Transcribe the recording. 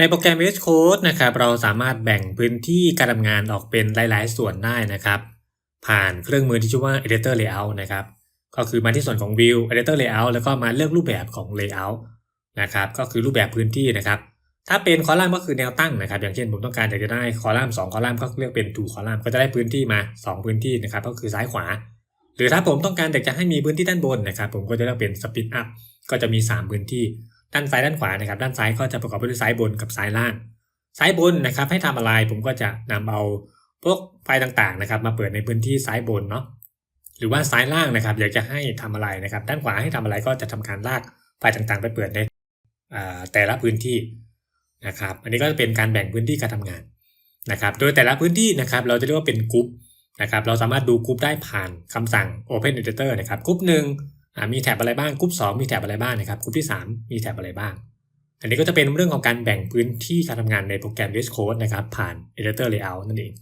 ในโปรแกรม VS Code นะครับเราสามารถแบ่งพื้นที่การทำงานออกเป็นหลาย ๆ ส่วนได้นะครับ ผ่านเครื่องมือที่ชื่อว่า Editor Layout นะครับ ก็คือมาที่ส่วนของ View Editor Layout แล้วก็มาเลือกรูปแบบของ Layout นะครับ ก็คือรูปแบบพื้นที่นะครับ ถ้าเป็นคอลัมน์ก็คือแนวตั้งนะครับ อย่างเช่นผมต้องการอยากจะได้คอลัมน์2คอลัมน์ก็เลือกเป็น two คอลัมน์ก็จะได้พื้นที่มา 2 พื้นที่นะครับ ก็คือซ้ายขวา หรือถ้าผมต้องการอยากจะให้มีพื้นที่ด้านบนนะครับ ผมก็จะเลือกเป็น split up ก็จะมี 3 พื้นที่ ด้านซ้ายด้านขวานะครับ ด้านซ้ายก็จะประกอบไปด้วยซ้ายบนกับซ้ายล่าง ซ้ายบนนะครับ ให้ทำอะไรผมก็จะนำเอาพวกไฟล์ต่างๆนะครับ มาเปิดในพื้นที่ซ้ายบนเนาะหรือว่าซ้ายล่างนะครับ อยากจะให้ทำอะไรนะครับ ด้านขวาให้ทำอะไรก็จะทำการลากไฟล์ต่างๆ ไปเปิดในแต่ละพื้นที่นะครับ อันนี้ก็จะเป็นการแบ่งพื้นที่การทำงานนะครับ โดยแต่ละพื้นที่นะครับ เราจะเรียกว่าเป็นกรุ๊ปนะครับ เราสามารถดูกรุ๊ปได้ผ่านคำสั่ง Open Editor นะครับกรุ๊ปหนึ่ง มีแท็บอะไรบ้างกรุ๊ปสองมีแท็บอะไรบ้างนะครับกรุ๊ปที่สามมีแท็บอะไรบ้าง อันนี้ก็จะเป็นเรื่องของการแบ่งพื้นที่การทำงานในโปรแกรม VS Code นะครับผ่าน Editor Layout นั่นเอง